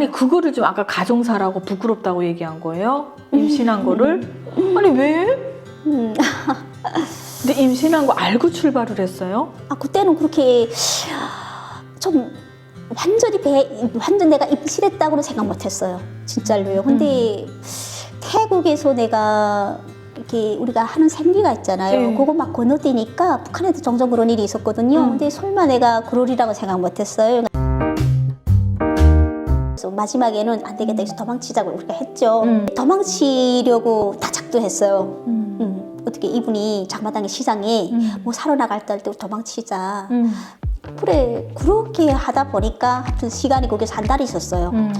아니 그거를 좀 아까 가정사라고 부끄럽다고 얘기한 거예요? 임신한 거를? 아니 왜? 음, 근데 임신한 거 알고 출발을 했어요? 아 그때는 그렇게 좀 완전히 배 완전 내가 임신했다고는 생각 못했어요. 진짜로요. 근데 태국에서 내가 이렇게 우리가 하는 생리가 있잖아요. 네. 그거 막 건너뛰니까 북한에도 종종 그런 일이 있었거든요. 음. 근데 설마 내가 그러리라고 생각 못했어요. 그래서 마지막에는 안 되겠다 해서 도망치자고 우리가 했죠. 음. 도망치려고 다 작도했어요. 음. 음, 어떻게 이분이 장마당의 시장에 음. 뭐 사러 나갈 때 도망치자. 음. 그래 그렇게 하다 보니까 하여튼 시간이 거기서 한 달이 있었어요. 음.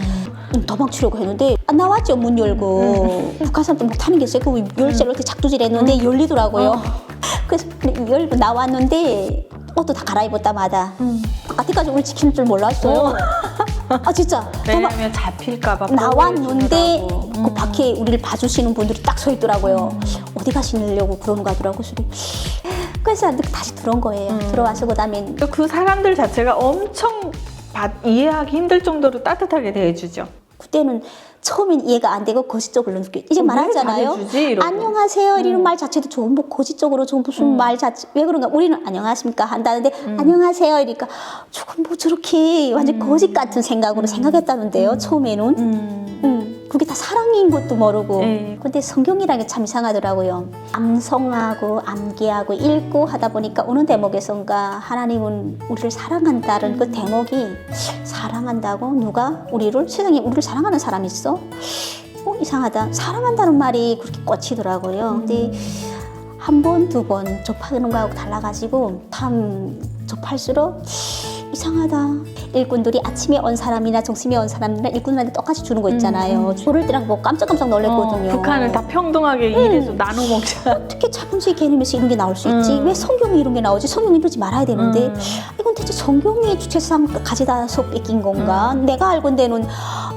음, 도망치려고 했는데 안 나왔죠 문 열고 북한 사람도 못하는 게 있어요. 그 열쇠를 이렇게 작두질했는데 열리더라고요. 어. 그래서 열고 나왔는데 옷도 다 갈아입었다마다 음. 바깥에까지 우리 지키는 줄 몰랐어요. 아 진짜 도망- 왜냐면 잡힐까봐 나왔는데 보호해주느라고. 그 음. 밖에 우리를 봐주시는 분들이 딱 서 있더라고요. 어디 가시려고 거 하더라고. 그래서 그래서 다시 들어온 거예요. 음. 들어와서 그다음에 그 사람들 자체가 엄청 받- 이해하기 힘들 정도로 따뜻하게 대해주죠. 그때는 처음엔 이해가 안 되고 거짓적으로 느껴. 이제 왜 말하잖아요. 안녕하세요 이러는 음. 말 자체도 좋은 뭐 거짓적으로 좀 무슨 음. 말 자체 왜 그런가 우리는 안녕하십니까 한다는데 음. 안녕하세요 이러니까 조금 뭐 저렇게 완전 거짓 같은 생각으로 생각했다는데요 처음에는 음. 음, 그게 다 사랑인 것도 모르고 네. 근데 성경이라는 게 참 이상하더라고요 암송하고 암기하고 읽고 하다 보니까 어느 대목에선가 하나님은 우리를 사랑한다는 그 대목이 사랑한다고 누가 우리를 세상에 우리를 사랑하는 사람이 있어? 어 이상하다 사랑한다는 말이 그렇게 꽂히더라고요 근데 한 번 두 번 접하는 거하고 달라가지고 참 접할수록 이상하다. 일꾼들이 아침에 온 사람이나 점심에 온 사람이나 일꾼들한테 똑같이 주는 거 있잖아요. 그럴 때랑 뭐 깜짝깜짝 놀랐거든요. 어, 북한을 다 평등하게 음. 일해서 나눠 먹자. 어떻게 자본주의 개념에서 이런 게 나올 수 있지? 음. 왜 성경에 이런 게 나오지? 성경이 이러지 말아야 되는데 음. 이건 대체 성경이 주체상 가져다서 뺏긴 건가? 음. 내가 알건대는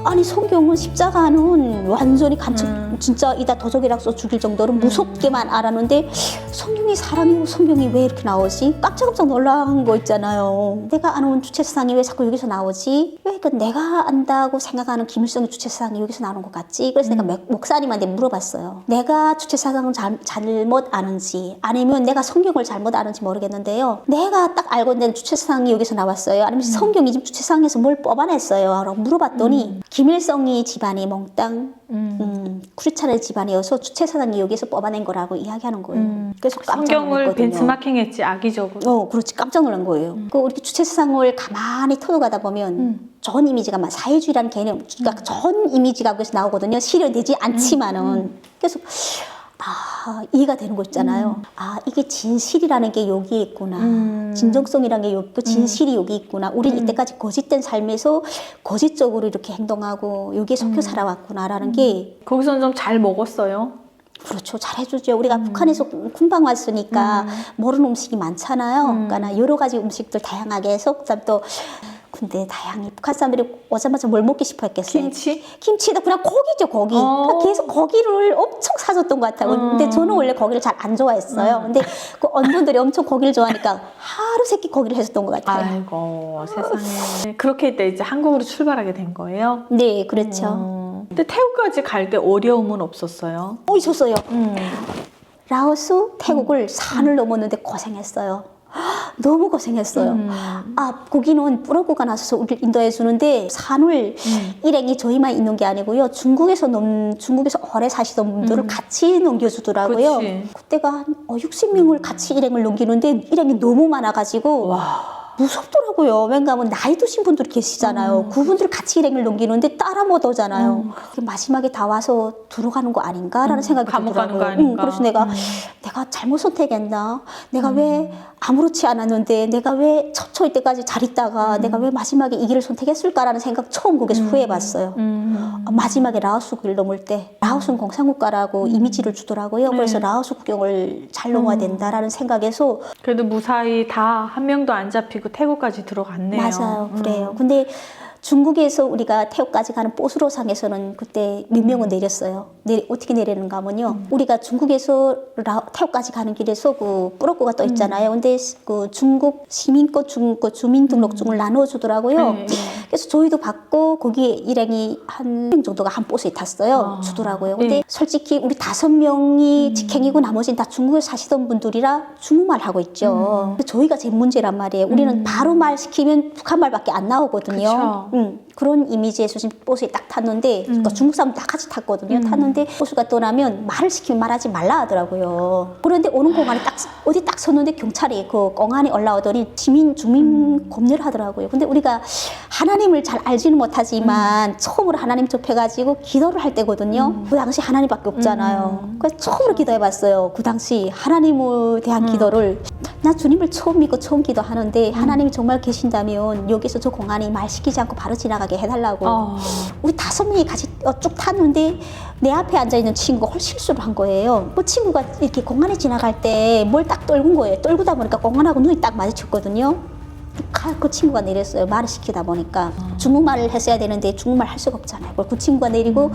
아니 성경은 십자가는 완전히 간첩 음. 진짜 이다 도적이라고 써 죽일 정도로 무섭게만 알았는데 성경이 사람이고 성경이 왜 이렇게 나오지? 깜짝깜짝 놀란 거 있잖아요. 내가 아는 주체사상이 왜 자꾸 여기서 나오지? 왜 그 내가 안다고 생각하는 김일성의 주체사상이 여기서 나오는 것 같지? 그래서 내가 목- 목사님한테 물어봤어요. 내가 주체사상을 잘, 잘못 아는지 아니면 내가 성경을 잘못 아는지 모르겠는데요. 내가 딱 알고 있는 주체사상이 여기서 나왔어요. 아니면 성경이 지금 주체사상에서 뭘 뽑아냈어요? 라고 물어봤더니 김일성이 집안이 몽땅 음. 음, 크리스찬의 집안이어서 주체사상이 여기서 뽑아낸 거라고 이야기하는 거예요. 음. 그래서 깜짝 성경을 놀랐거든요. 벤치마킹했지 악의적으로. 어, 그렇지. 깜짝 놀란 거예요. 그 우리 주체사상을 가만히 터득하다 보면 음. 좋은 이미지가 막 사회주의라는 개념, 그러니까 좋은 이미지가 거기서 나오거든요. 실현되지 않지만은. 그래서 아, 이해가 되는 거 있잖아요. 아, 이게 진실이라는 게 여기에 있구나. 음. 진정성이라는 게 여기, 그 진실이 여기 있구나. 우리는 음. 이때까지 거짓된 삶에서 거짓적으로 이렇게 행동하고 여기에 속혀 살아왔구나라는 게 거기서는 좀 잘 먹었어요. 그렇죠. 잘해주죠. 우리가 북한에서 kum방 왔으니까 모르는 음식이 많잖아요. 음. 그러니까 여러 가지 음식들 다양하게 해서 그다음 또 근데 다양히 북한 사람들이 오자마자 뭘 먹기 싶어 했겠어요. 김치? 김치도 그냥 고기죠, 고기. 어. 그러니까 계속 고기를 엄청 사줬던 것 같아요. 근데 음. 저는 원래 고기를 잘 안 좋아했어요. 근데 그 언분들이 엄청 고기를 좋아하니까 하루 세끼 고기를 해줬던 것 같아요. 아이고 세상에. 그렇게 했다 이제 한국으로 출발하게 된 거예요. 네, 그렇죠. 어. 근데 태국까지 갈 때 어려움은 없었어요. 어, 있었어요. 음. 라오스, 태국을 산을 넘었는데 고생했어요. 너무 고생했어요. 음. 아, 거기는 뿌러구가 나서서 우리를 인도해 주는데 산을 음. 일행이 저희만 있는 게 아니고요. 중국에서 넘 중국에서 오래 사시던 분들을 음. 같이 넘겨주더라고요. 그치. 그때가 한 어, 60명을 같이 일행을 넘기는데 일행이 너무 많아가지고 와. 무섭더라고요. 왜냐하면 나이 드신 분들이 계시잖아요. 음. 그분들 같이 일행을 넘기는데 따라 못 오잖아요. 음. 마지막에 다 와서 들어가는 거 아닌가라는 생각이 감옥 가는 들더라고요. 응, 그래서 내가 음. 내가 잘못 선택했나? 내가 왜 아무렇지 않았는데 내가 왜 처처 이때까지 잘 있다가 내가 왜 마지막에 이 길을 선택했을까라는 생각 처음 거기서 후회해봤어요. 음. 어, 마지막에 라오스 길 넘을 때 라오스는 공산국가라고 이미지를 주더라고요. 그래서 네. 라오스 국경을 잘 넘어야 된다라는 생각에서 그래도 무사히 다 한 명도 안 잡히고 태국까지 들어갔네요. 맞아요. 음. 그래요. 근데 중국에서 우리가 태국까지 가는 보수로상에서는 그때 몇 명은 내렸어요. 내, 어떻게 내리는가 하면요. 우리가 중국에서 라- 태국까지 가는 길에서 그 뿌러꾸가 떠 있잖아요. 근데 그 중국 시민권, 중국 거 주민등록증을 나눠주더라고요. 네. 그래서 저희도 받고 거기에 일행이 한 명 정도가 한 버스에 탔어요. 아. 주더라고요. 근데 네. 솔직히 우리 다섯 명이 직행이고 나머지는 다 중국에 사시던 분들이라 중국말 하고 있죠. 근데 저희가 제일 문제란 말이에요. 우리는 바로 말 시키면 북한 말밖에 안 나오거든요. 그쵸. 음, 그런 이미지에서 지금 버스에 딱 탔는데 그러니까 중국 사람 다 같이 탔거든요. 탔는데 버스가 떠나면 말을 시키면 말하지 말라 하더라고요. 그런데 오는 공간에 딱 어디 딱 섰는데 경찰이 그 공안에 올라오더니 시민 주민 검열을 하더라고요. 근데 우리가 하나님을 잘 알지는 못하지만 처음으로 하나님 접해가지고 기도를 할 때거든요. 그 당시 하나님밖에 없잖아요. 그래서 처음으로 기도해봤어요. 그 당시 하나님에 대한 기도를 나 주님을 처음 믿고 처음 기도하는데 하나님이 정말 계신다면 여기서 저 공안이 말 시키지 않고 바로 지나가게 해달라고. 어. 우리 다섯 명이 같이 어, 쭉 탔는데 내 앞에 앉아 있는 친구가 홀 실수를 한 거예요. 그 친구가 이렇게 공안에 지나갈 때 뭘 딱 떨군 거예요. 떨구다 보니까 공안하고 눈이 딱 마주쳤거든요. 가- 그 친구가 내렸어요. 말을 시키다 보니까 중국말을 했어야 되는데 중국말 할 수가 없잖아요. 그걸 그 친구가 내리고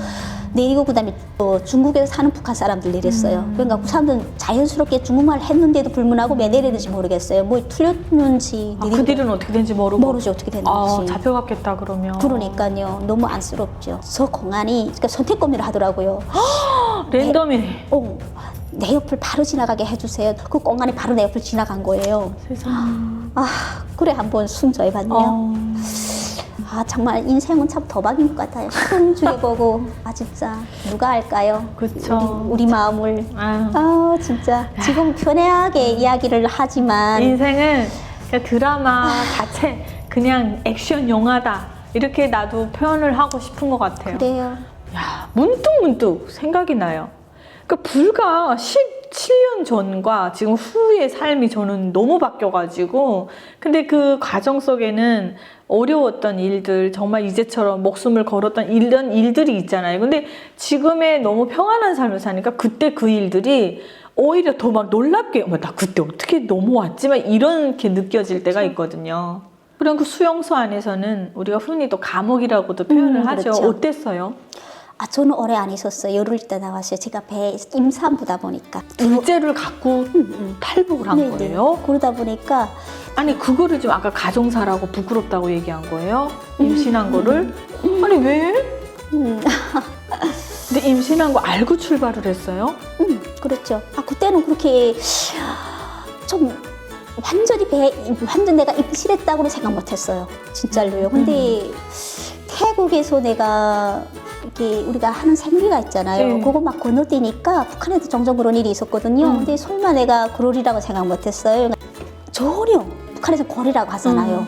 내리고 그다음에 또 중국에서 사는 북한 사람들 내렸어요. 그러니까 그 사람들은 자연스럽게 중국말 했는데도 불문하고 왜 내리는지 모르겠어요. 뭐 틀렸는지 아, 그 뒤는 어떻게 된지 모르고. 모르죠 어떻게 됐는지. 아, 잡혀갔겠다 그러면. 그러니까요. 너무 안쓰럽죠. 저 공안이 그러니까 선택 검열을 하더라고요. 랜덤이네. 어, 내 옆을 바로 지나가게 해주세요. 그 공안이 바로 내 옆을 지나간 거예요. 세상. 아, 그래 한번 순조해봤네요. 어. 아, 정말 인생은 참 도박인 것 같아요. 시동 죽여보고 아 진짜 누가 알까요? 그쵸. 우리, 우리 마음을 아유. 아 진짜 지금 편하게 이야기를 하지만 인생은 드라마 자체 그냥 액션 영화다 이렇게 나도 표현을 하고 싶은 것 같아요. 그래요. 야 문득 문득 생각이 나요. 그 불과 17년 전과 지금 후의 삶이 저는 너무 바뀌어가지고 근데 그 과정 속에는 어려웠던 일들 정말 이제처럼 목숨을 걸었던 이런 일들이 있잖아요. 근데 지금의 너무 평안한 삶을 사니까 그때 그 일들이 오히려 더 막 놀랍게 어머 나 그때 어떻게 넘어왔지만 이렇게 느껴질 때가 있거든요. 그런 그 수용소 안에서는 우리가 흔히 또 감옥이라고도 표현을 음, 하죠. 그렇죠. 어땠어요? 아 저는 오래 안 있었어요. 열흘 있다 나왔어요. 제가 배에 임산부다 보니까. 둘째를 갖고 음, 탈북을 한 네, 거예요? 네. 그러다 보니까 아니 그거를 좀 아까 가정사라고 부끄럽다고 얘기한 거예요? 음. 임신한 거를? 아니 왜? 음, 근데 임신한 거 알고 출발을 했어요? 음, 그렇죠. 아 그때는 그렇게 좀 완전히 배 완전 내가 임신했다고는 생각 못했어요. 진짜로요. 근데 음. 태국에서 내가 이렇게 우리가 하는 생리가 있잖아요. 네. 그거 막 건너뛰니까 북한에도 종종 그런 일이 있었거든요. 음. 근데 설마 내가 그러리라고 생각 못했어요. 전혀 북한에서 거리라고 하잖아요. 음.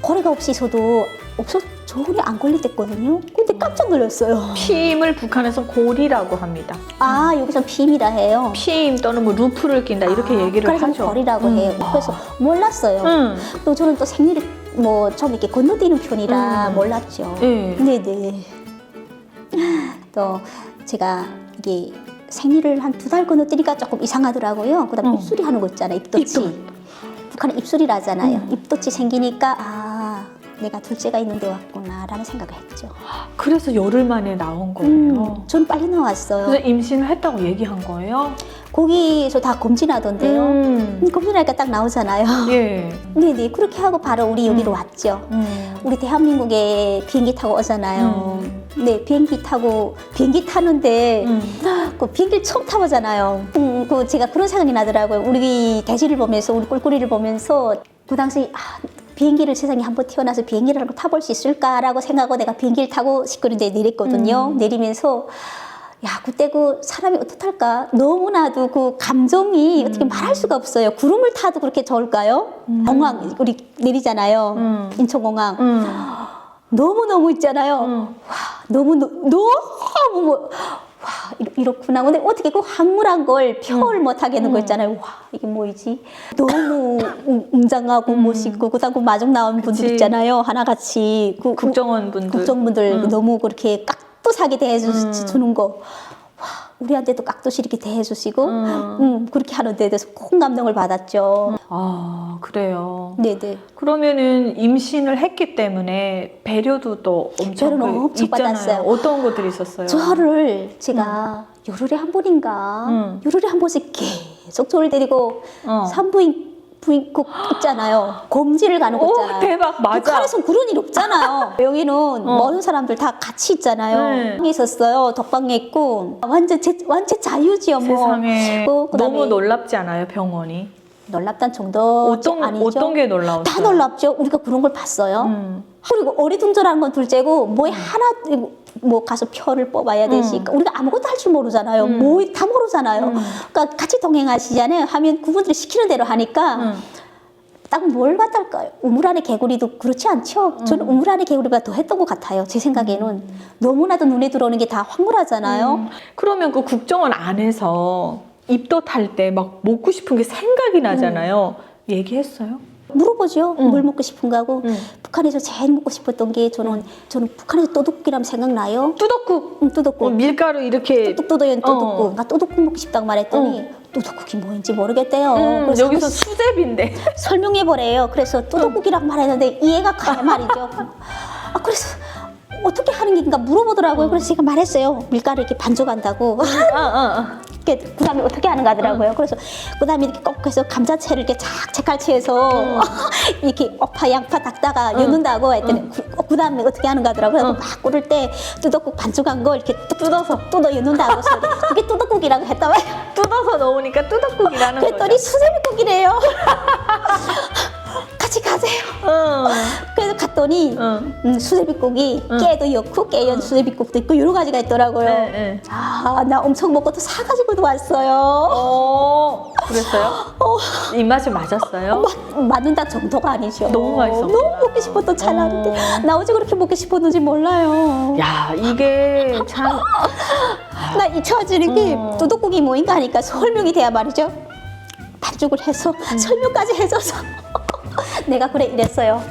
거리가 없이 있어도 없어 전혀 안 걸리댔거든요. 근데 깜짝 놀랐어요. 피임을 북한에서 고리라고 합니다. 아 여기서 비밀이라 해요. 피임 또는 뭐 루프를 낀다 이렇게 아, 얘기를 그래서 하죠. 거리라고 음. 해요. 그래서 몰랐어요. 응. 또 저는 또 생리를 뭐 좀 이렇게 건너뛰는 편이라 음. 몰랐죠. 네. 네네. 또 제가 이게 생리를 한 두 달 건너뛰니까 조금 이상하더라고요. 그다음 어. 에 입술이 하는 거 있잖아요. 입덧이. 입덧. 북한은 입술이라잖아요. 음. 입덧이 생기니까 아 내가 둘째가 있는데 왔구나라는 생각을 했죠. 그래서 열흘 만에 나온 거예요. 음, 전 빨리 나왔어요. 그래서 임신을 했다고 얘기한 거예요? 거기서 다 검진하던데요. 음. 음, 검진하니까 딱 나오잖아요. 예. 네네 그렇게 하고 바로 우리 여기로 음. 왔죠. 음. 우리 대한민국에 비행기 타고 오잖아요. 네 비행기 타고 비행기 타는데 음. 그 비행기를 처음 타보잖아요. 음, 그 제가 그런 생각이 나더라고요. 우리 대지를 보면서 우리 꿀꿀이를 보면서 그 당시 아, 비행기를 세상에 한 번 태어나서 비행기를 한번 타볼 수 있을까라고 생각하고 내가 비행기를 타고 시끄러운데 내렸거든요. 음. 내리면서 야 그때 그 사람이 어떡할까 너무나도 그 감정이 어떻게 음. 말할 수가 없어요. 구름을 타도 그렇게 좋을까요? 공항 우리 내리잖아요. 음. 인천공항 음. 너무 너무 있잖아요. 음. 와 너무 너- 너무 뭐, 이렇- 이렇구나. 근데 어떻게 그 황홀한 걸 표현을 못 하겠는 거 있잖아요. 와 이게 뭐이지? 너무 웅- 웅장하고 멋있고 그다음 그 마중 나온 분들. 있잖아요. 하나같이 그 국정원 분들. 국정분들 음. 너무 그렇게 깍두사게 대해주는 거. 와 우리한테도 깍듯이 이렇게 대해주시고 음. 음, 그렇게 하는 데 대해서 큰 감동을 받았죠. 아, 그래요. 네네. 그러면은 임신을 했기 때문에 배려도 또 엄청 배려는 그 엄청 있잖아요. 받았어요. 어떤 것들이 있었어요? 저를 제가 열흘에 한 번인가 음. 열흘에 한 번씩 계속 저를 데리고 어. 산부인 부인국 있잖아요. 검지를 가는 거 오, 있잖아요. 대박. 맞아. 그런 일 없잖아요. 여기는 모든 사람들 다 같이 있잖아요. 네. 있었어요. 덕방에 있고 완전 제, 완전 자유지요. 뭐. 세상에 어, 그다음에 너무 놀랍지 않아요, 병원이? 놀랍단 정도 어떤 아니죠. 어떤 게 놀라웠어요? 다 놀랍죠. 우리가 그런 걸 봤어요. 음. 그리고 어리둥절한 건 둘째고 뭐에 하나 뭐 가서 표를 뽑아야 되시. 까 우리가 아무것도 할 줄 모르잖아요. 음. 뭐다 모르잖아요. 음. 그러니까 같이 동행하시잖아요. 하면 그분들이 시키는 대로 하니까 음. 딱뭘 갖다 할까요? 우물 안의 개구리도 그렇지 않죠? 저는 우물 안의 개구리가 더 했던 것 같아요. 제 생각에는 너무나도 눈에 들어오는 게 다 황홀하잖아요. 음. 그러면 그 국정원 안에서 입덧할 때 막 먹고 싶은 게 생각이 나잖아요. 얘기했어요? 물어보죠. 음. 뭘 먹고 싶은가 하고 음. 북한에서 제일 먹고 싶었던 게 저는 저는 북한에서 또둑기라면 생각나요. 뚜덕국 음, 또둑국. 어, 밀가루 이렇게 또둑또둑이는 또둑국. 어. 나 또둑국 먹고 싶다고 말했더니 또둑국이 뭐인지 모르겠대요. 음, 그래서 여기서 수제비인데 설명해 보래요. 그래서 또둑국이라고 말했는데 이해가 가야 말이죠. 아 그래서 어떻게 하는 게인가 물어보더라고요. 그래서 제가 말했어요. 밀가루 이렇게 반죽한다고. 아, 아, 이렇게 그다음에 어떻게 하는가 하더라고요. 그래서 그다음에 이렇게 꼭 해서 감자채를 이렇게 착 채칼치해서 이렇게 어파 양파 닦다가 넣는다고 했더니 그, 그다음에 어떻게 하는가 하더라고요. 응. 막 끓을 때 뚜덕국 반죽한 거 이렇게 뜯어서 뜯어 넣는다고 해서 그게 뚜덕국이라고 했다. 아. 뜯어서 넣으니까 뚜덕국이라는 그랬더니 거죠. 수제비국이래요. 같이 가세요. 응. 갔더니 응. 음, 수제비국이 응. 깨도 넣고 깨연 수제비국도 있고 여러 가지가 있더라고요. 네, 네. 아, 나 엄청 먹고 또 사가지고도 왔어요. 어, 그랬어요? 입맛이 맞았어요? 맞, 맞는다 정도가 아니죠. 너무 맛있었구나. 너무 먹고 싶었던 찰나인데 어. 나 어제 그렇게 먹고 싶었는지 몰라요. 야, 이게 참 나 잊혀지는 게 어. 도둑국이 뭐인가 하니까 설명이 돼야 말이죠. 반죽을 해서 음. 설명까지 해줘서 내가 그래 이랬어요.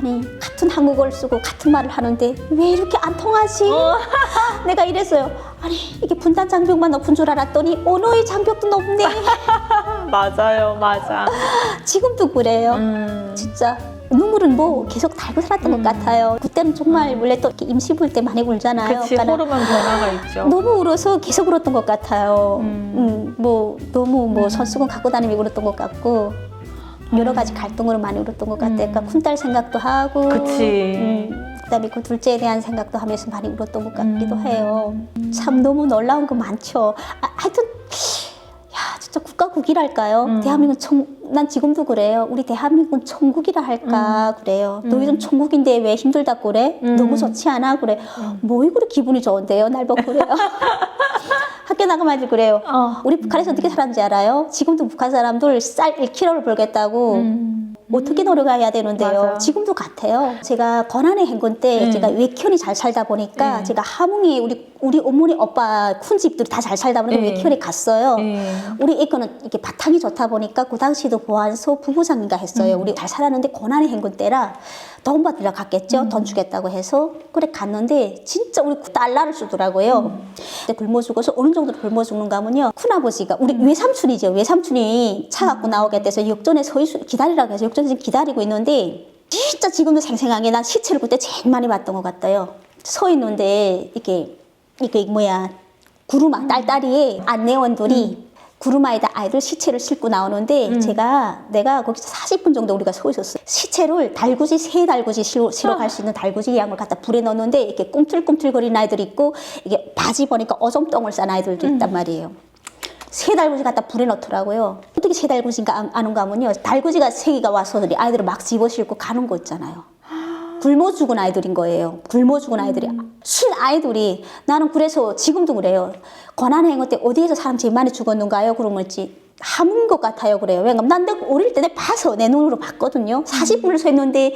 아니 같은 한국어를 쓰고 같은 말을 하는데 왜 이렇게 안 통하지? 어. 내가 이랬어요. 아니 이게 분단 장벽만 높은 줄 알았더니 언어의 장벽도 높네. 맞아요, 맞아. 지금도 그래요. 음. 진짜 눈물은 뭐 계속 달고 살았던 것 같아요. 그때는 정말 원래 또 이렇게 임시 볼 때 많이 울잖아요. 그치, 그러니까 호르몬 변화가 있죠. 너무 울어서 계속 울었던 것 같아요. 음. 음, 뭐 너무 뭐 손수건 갖고 다니며 울었던 것 같고 여러 가지 갈등으로 많이 울었던 것 같아요. 그러니까 큰딸 생각도 하고, 음. 그치. 음, 그다음에 그 둘째에 대한 생각도 하면서 많이 울었던 것 같기도 음. 해요. 참 너무 놀라운 거 많죠. 아, 하여튼. 야, 진짜 국가국이랄까요? 음. 대한민국 천, 난 지금도 그래요. 우리 대한민국은 천국이라 할까 그래요. 너희들 천국인데 왜 힘들다고 그래? 음. 너무 좋지 않아? 그래. 뭐 이거를 기분이 좋은데요? 날 보고 그래요. 학교 나가면 그래요. 어. 우리 북한에서 어떻게 살았는지 알아요? 지금도 북한 사람들 쌀 1kg를 벌겠다고 음. 어떻게 노력해야 되는데요? 맞아. 지금도 같아요. 제가 권한의 행군 때 음. 제가 외견이 잘 살다 보니까 음. 제가 하몽에 우리 우리 어머니 오빠 큰 집들이 다 잘 살다 보니까 음. 외견에 갔어요. 예. 우리 애거는 이렇게 바탕이 좋다 보니까 그 당시도 보안소 부부장인가 했어요. 음. 우리 잘 살았는데 고난의 행군 때라 돈 받으러 갔겠죠. 음. 돈 주겠다고 해서 그래 갔는데 진짜 우리 달러를 주더라고요. 음. 근데 굶어 죽어서 어느 정도 굶어 죽는가 하면요. 큰아버지가 우리 음. 외삼촌이죠. 외삼촌이 차 갖고 나오겠대서 역전에 서 있, 기다리라고 해서 역전에서 기다리고 있는데 진짜 지금도 생생하게 난 시체를 그때 제일 많이 봤던 것 같아요. 서 있는데 이게 이게 뭐야 구루마 딸딸이에 안내원들이 구루마에다 아이들 시체를 싣고 나오는데 음. 제가 내가 거기서 40분 정도 우리가 서 있었어요. 시체를 달구지 세 달구지 실어, 실어 갈수 있는 달구지 양을 갖다 불에 넣었는데 이렇게 꿈틀꿈틀거리는 아이들이 있고 이게 바지 보니까 어정덩을 싼 아이들도 있단 말이에요. 세 달구지 갖다 불에 넣더라고요. 어떻게 세 달구지인가 아- 아는가 하면요. 달구지가 세 개가 와서 아이들을 막 집어 싣고 가는 거 있잖아요. 굶어 죽은 아이들인 거예요. 굶어 죽은 아이들이. 신 아이들이 나는 그래서 지금도 그래요. 권한행위 때 어디에서 사람 제일 많이 죽었는가요? 그러면 있지. 하문 것 같아요. 그래요. 왜냐면 난 내가 어릴 때 내가 봐서 내 눈으로 봤거든요. 40분을 서 있는데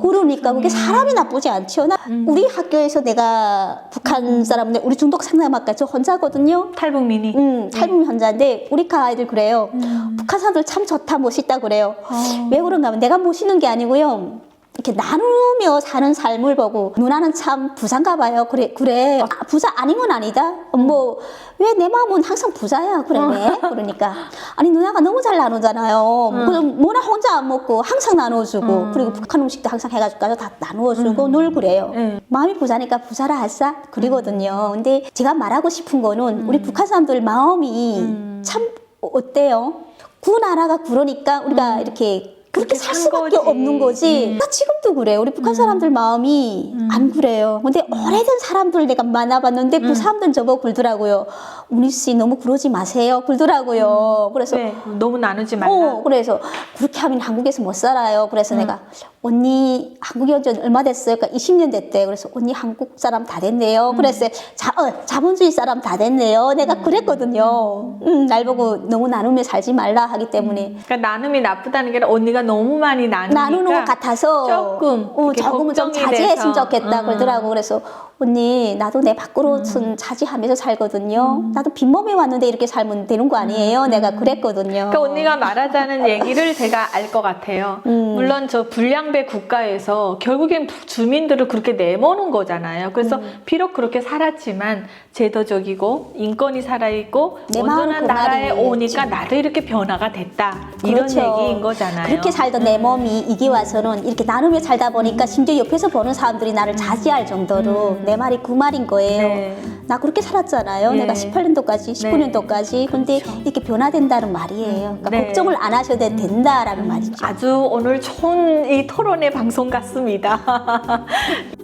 그러니까 그게 사람이 나쁘지 않죠. 나 우리 학교에서 내가 북한 사람인데 우리 중독 상담학과 저 혼자거든요. 탈북민이. 음, 탈북 현자인데 우리 가 아이들 그래요. 음. 북한 사람들 참 좋다 멋있다 그래요. 어. 왜 그런가 하면 내가 모시는 게 아니고요. 이렇게 나누며 사는 삶을 보고 누나는 참 부자인가 봐요. 그래 그래 아, 부자 아닌 건 아니다. 뭐 왜 내 마음은 항상 부자야 그래 왜? 그러니까 아니 누나가 너무 잘 나누잖아요. 그럼 뭐나 혼자 안 먹고 항상 나눠주고 그리고 북한 음식도 항상 해가지고 다 나누어주고 늘 그래요. 음. 마음이 부자니까 부자라 할싸 그리거든요. 근데 제가 말하고 싶은 거는 우리 북한 사람들 마음이 참 어때요? 구 나라가 그러니까 우리가 이렇게 그렇게 살산 수밖에 거지. 없는 거지. 나 지금 도 그래요. 우리 북한 사람들 마음이 안 그래요. 근데 오래된 사람들 내가 만나봤는데 그 사람들은 저보고 굴더라고요. 우니 씨 너무 그러지 마세요. 굴더라고요. 그래서 네, 너무 나누지 말라. 어, 그래서 그렇게 하면 한국에서 못 살아요. 그래서 내가 언니 한국에 온 지 얼마 됐어요? 그러니까 20년 됐대. 그래서 언니 한국 사람 다 됐네요. 그래서 자, 어, 자본주의 사람 다 됐네요. 내가 그랬거든요. 음, 날 보고 너무 나누며 살지 말라 하기 때문에 그러니까 나눔이 나쁘다는 게 아니라 언니가 너무 많이 나누니까 나누는 것 같아서 조금 어, 조금은 좀 자제했으면. 좋겠다 음. 그러더라고 그래서 언니 나도 내 밖으로는 자제하면서 살거든요 음. 나도 빈몸에 왔는데 이렇게 살면 되는 거 아니에요 내가 그랬거든요 그러니까 언니가 말하자는 얘기를 제가 알 것 같아요. 음. 물론 저 불량배 국가에서 결국엔 부- 주민들을 그렇게 내모는 거잖아요. 그래서 음. 비록 그렇게 살았지만 제도적이고 인권이 살아있고 온전한 그 나라에. 오니까 나도 이렇게 변화가 됐다. 이런 그렇죠. 얘기인 거잖아요. 그렇게 살던 내 몸이 이기 와서는 이렇게 나누며 살다 보니까 심지어 옆에서 보는 사람들이 나를 자제할 정도로 내 말이 그 말인 거예요. 음. 네. 나 그렇게 살았잖아요. 예. 내가 18년도까지, 19년도까지. 근데 이렇게 변화된다는 말이에요. 그러니까 네. 걱정을 안 하셔도 된다라는 말이죠. 아주 오늘 좋은 이 토론의 방송 같습니다.